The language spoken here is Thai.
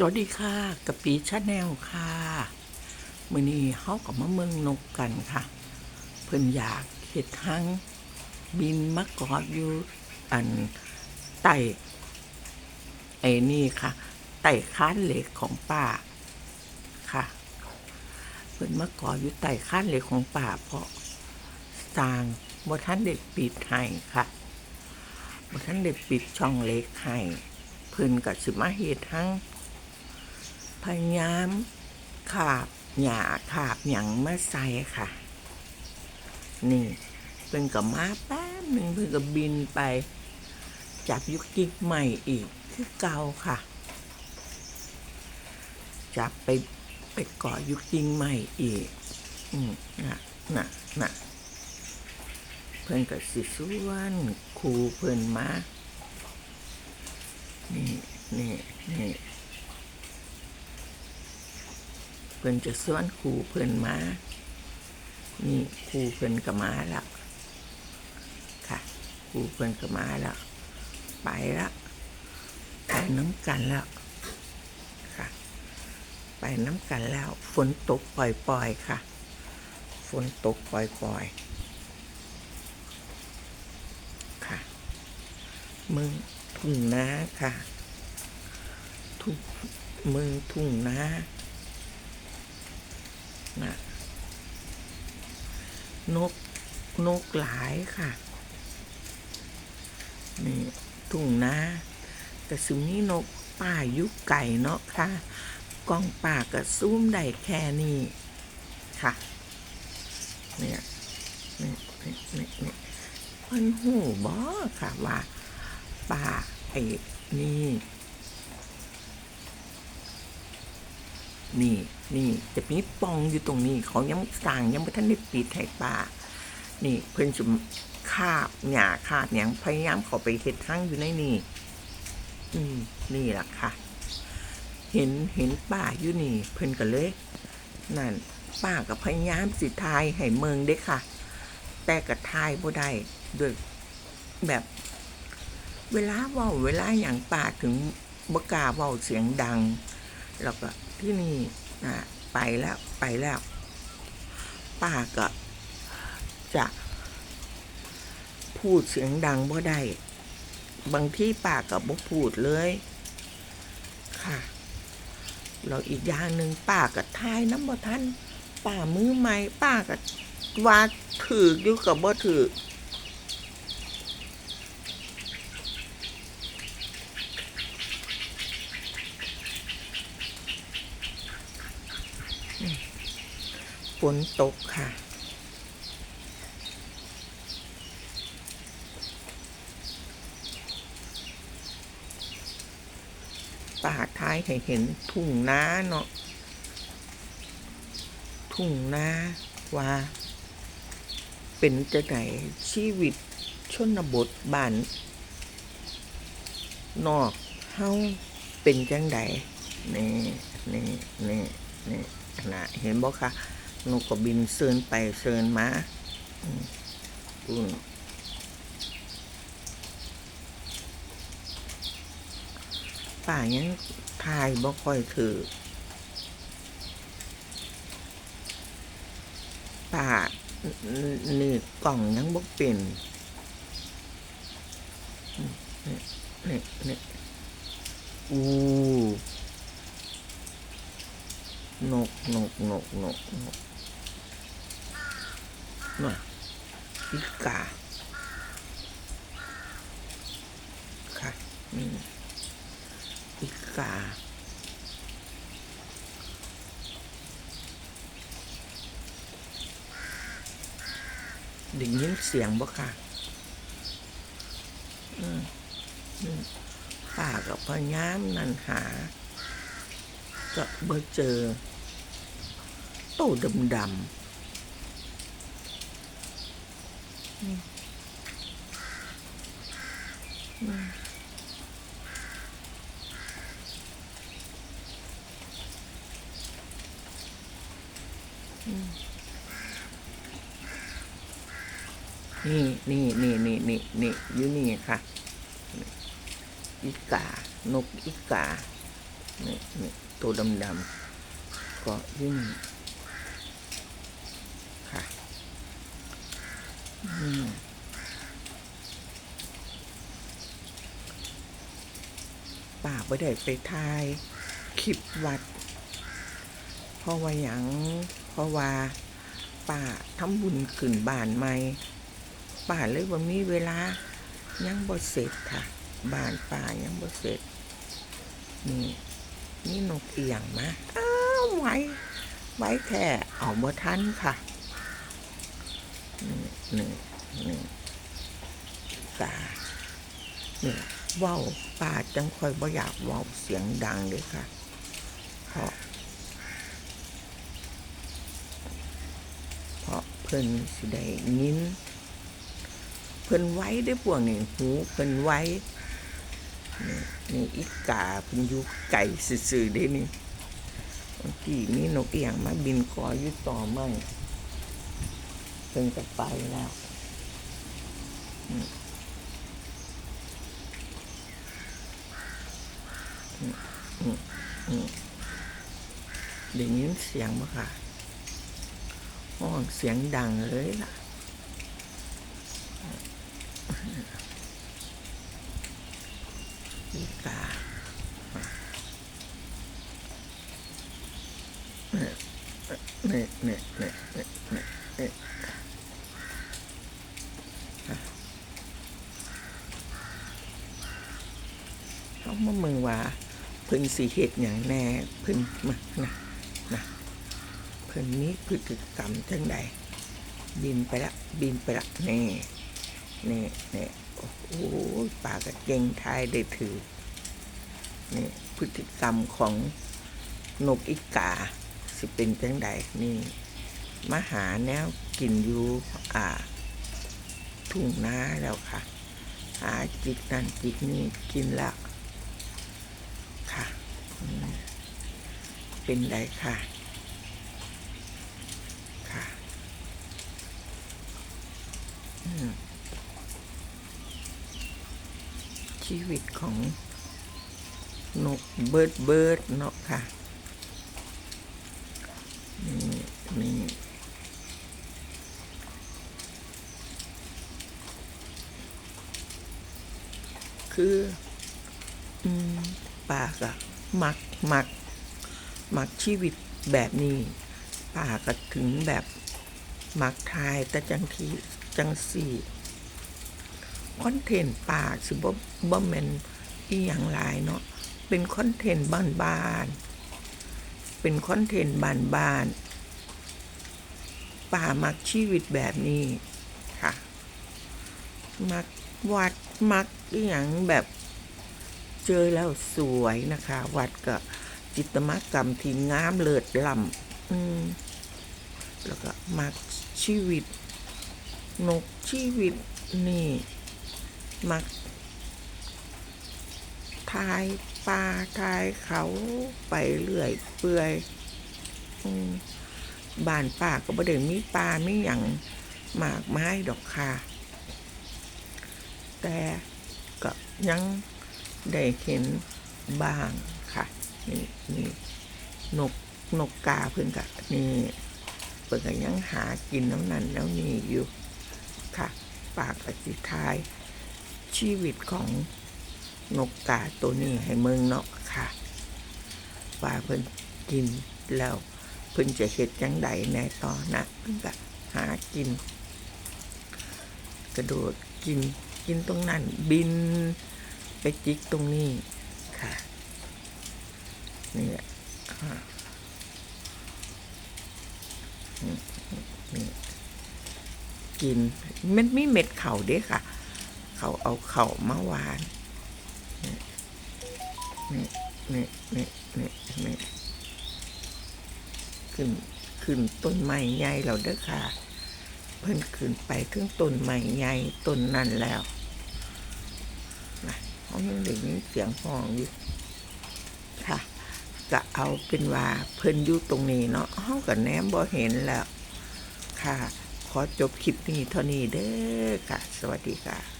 สวัสดีค่ะกะปีชาแนลค่ะมือนี้เฮากับมาเมืองนกกันค่ะ เพิ่นอยากเฮ็ดทั้งบินมากอดอยู่อันใต้ไอ้นี่ค่ะใต้ค้านเหล็กของป้าค่ะ เพิ่นมากอดอยู่ใต้ค้านเหล็กของป้าเพราะสร้างบ่ทันได้ปิดให้ค่ะบ่ทันได้ปิดช่องเล็กให้เพิ่นก็สิมาเฮ็ดทั้ง พยายามขาบหยาขาบหยังมาใส่ค่ะ นี่เพิ่นกับมาแป๊บหนึ่งเพิ่นก็บินไป จับยุกยิกใหม่อีกคือเก่าค่ะ จับไปไปเกาะยุกยิงใหม่อีก อืมน่ะน่ะน่ะเพิ่นก็สิส่วนครูเพิ่นมา นี่นี่นี่ เพิ่นจะส่วนครูเพิ่นมา นี่ครูเพิ่นก็มาแล้วค่ะครูเพิ่นก็มาแล้วไปล้วไปน้ำกันแล้วค่ะ ไปน้ำกันแล้ว ฝนตกปล่อยๆค่ะ ฝนตกปล่อยๆค่ะ มึงทุ่งนาค่ะ ทุ่งมึงทุ่งนา นะ นก นกหลายค่ะ นี่ทุ่งนาแต่ซึ่งนี้นกป่ายุกไก่เนาะค่ะกล้องป่าก็ซูมได้แค่นี้ค่ะ เนี่ยนี่นี่นี่นี่เพิ่นหูบอค่ะว่าป่าไอ้นี่ นี่นี่จะมีป่องอยู่ตรงนี้เขายังสั่งยังไม่ทันได้ปิดให้ป่านี่เพิ่นจะคาบหญ้าคาบหยังพยายามเขาไปเฮ็ดทั้งอยู่ในนี่อืมนี่แหละค่ะ เห็นเห็นป่าอยู่นี่ เพิ่นก็เลย นั่นป้าก็พยายามสิทายให้เมืองเด้ค่ะ แต่ก็ทายบ่ได้ด้วยแบบ เวลาว้าเวลาอย่างป่าถึงบกาเว้าเสียงดัง แล้วก็ที่นี่นะไปแล้วไปแล้ว ป้าก็จะพูดเสียงดังบ่ได้ บางที่ป้าก็บ่พูดเลย ค่ะแล้วอีกอย่างหนึ่งป้าก็ทายน้ำบ่ทันป้ามือใหม่ป้าก็ว่าถืออยู่กับบ่ถือ ฝนตกค่ะ ป่าท้ายให้เห็นทุ่งนาเนาะ ทุ่งนาว่า เป็นจะไหนชีวิตชนบทบ้านนอกเฮาเป็นจังไดนี่นี่นี่นี่ นะเห็นบ่คะนกก็บินเซินไปเซินมาอุ่นป่ายังทายบ่ค่อยถือป่านี่กล่องยังบ่เป็นนี่นี่นี่อู้ นกนกนกนกนกน่ะอีกาค่ะนี่อีกาได้ยินเสียงบ่ค่ะ อืมอืมป้ากับพยามนันหา ก็บ่เจอ โตดำดำนี่นี่นี่นี่นี่นี่อยู่นี่ค่ะ อีกา นกอีกา นี่นี่ตัวดำๆก็ยิ่งค่ะอืม ป้าไม่ได้ไปถ่ายคลิปวัด เพราะว่าอย่างเพราะว่าป้าทำบุญขึ้นบ้านใหม่ป้าเลยว่ามีเวลายังบ่เสร็จค่ะบ้านป้ายังบ่เสร็จนี่นี่นกเอียงมาอ้าวไว้ไว้แค่เอาบ่ทันค่ะ หนี่นี่นี่ตาเนี่ยว้าวป้าจังค่อยบ่อยากว้าวเสียงดังเลยค่ะเพราะเพราะเพิ่นสิได้ยินเพิ่นไว้ได้พวกนี่หูเพิ่นไว้นี่นี่อีกาเพิ่นอยู่ไก่ซื่อๆเด้นี่บางทีมีนกเอียงมาบินกออยู่ต่อไม้ เพิ่นก็ไปแล้วอืมอืมอืมอืมได้ยินเสียงบ่ค่ะห้องเสียงดังเลยล่ะอีกาเนี่ยเนี่ยเนี่ยเนี่ยเนี่ยเนี่ยเขามาเมืองว่าเพิ่นสีเฮ็ดอย่างแน่เพิ่นมานะนะเพิ่นมีพฤติกรรมจังใดบินไปละบินไปละนี่นี่นี่โอ้โหปากกระเจงทายได้ถือนี่พฤติกรรมของนกอีกาสิเป็นจังใดนี่มาหาแนวกินอยู่อ่า ทุ่งนาแล้วค่ะ หาจิกนั่นจิกนี่กินแล้วค่ะ เป็นไรค่ะ ค่ะชีวิตของนกเบิร์ดเบิร์ดเนาะค่ะ นี่นี่คือ อืมป้าก็ มักมักมักชีวิตแบบนี้ป้าก็ถึงแบบมักทายแต่จังทีจังสี่คอนเทนต์ป่าสิบ่บ่แมนอีหยังหลายเนาะเป็นคอนเทนต์บ้านๆเป็นคอนเทนต์บ้านๆป่ามักชีวิตแบบนี้ค่ะ มักวัดมักอหย่างแบบ เจอแล้วสวยนะคะ วัดก็จิตรมกรรมที่งามเลิศล้ำแล้วก็มักชีวิต นกชีวิตนี่มักทายปลาทายเขาไปเรื่อยเปื่อยอบ้านป่าก็บ่ได้มีปลาไม่อย่างมากไม้ดอกค่ะ แต่ก็ยัง ได้เห็นบ้างค่ะ นี่นี่นกนกกาเพิ่นกะนี่เพิ่นก็ยังหากินน้ำนั่นแล้วนี่อยู่ค่ะ ปากอธิทาย ชีวิตของนกกาตัวนี้ให้เมืองเนาะค่ะ ว่าเพิ่นกินแล้ว เพิ่นจะเฮ็ดจังใดแน่ต่อนะเพิ่นก็หากิน กระโดดกินกินตรงนั้นบิน ไปจิกตรงนี้ค่ะ นี่แหละนี่กินมันมีเม็ดเข่าเด้ค่ะ เขาเอาเข่ามาหวานนี่นี่นี่นี่นี่ขึ้นขึ้นต้นไม้ใหญ่เราเด้อค่ะ เพิ่นขึ้นไปถึงต้นไม้ใหญ่ต้นนั่นแล้ว ยังได้ยินเสียงห้องอยู่ค่ะก็เอาเป็นว่าเพิ่นอยู่ตรงนี้เนาะเฮาก็แนมบ่เห็นแล้ว ค่ะ ขอจบคลิปนี้เท่านี้เด้อค่ะ สวัสดีค่ะ